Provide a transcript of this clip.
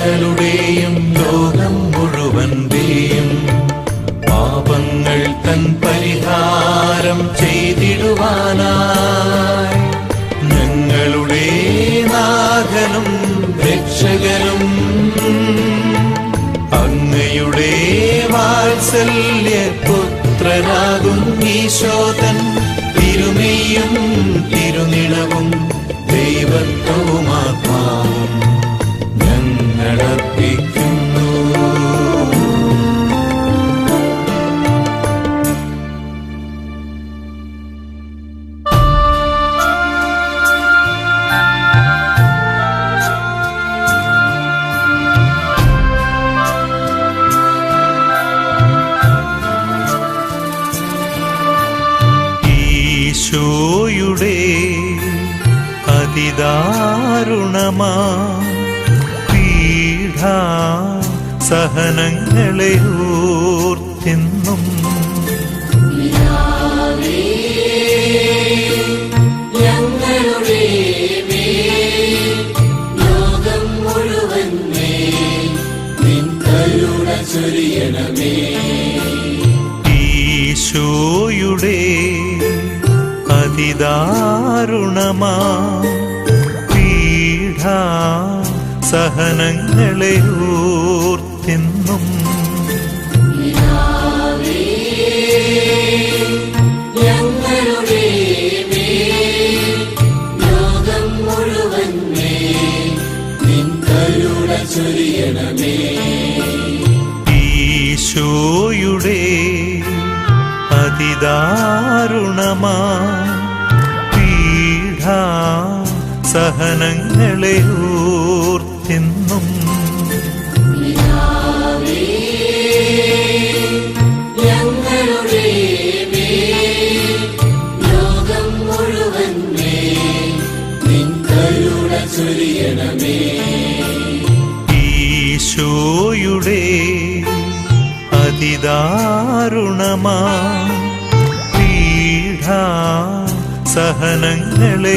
ഞങ്ങളുടെയും ലോകം മുഴുവൻ മുഴുവന്റെയും പാപങ്ങൾ തൻ പരിഹാരം ചെയ്തിടുവാനായി. ഞങ്ങളുടെ നാഥനും രക്ഷകനും അങ്ങയുടെ വാത്സല്യ പുത്രനാകും ഈശോതൻ. തിരുമയും തിരുനിളവും ദൈവത്വവുമായി ഈശോയുടെ അതിദാരുണമാ പീഠാ സഹനങ്ങളെ ഓർത്തെന്നും. ഞങ്ങളുടെ അതിദാരുണമാ പീഠ സഹനങ്ങളെ ഓർത്തെന്നും. ഈശോയുടെ മേൽ കരുണ ഓർത്തിന്നും ഈശോയുടെ അതിദാരുണമാ പീഠാ സഹനങ്ങളെ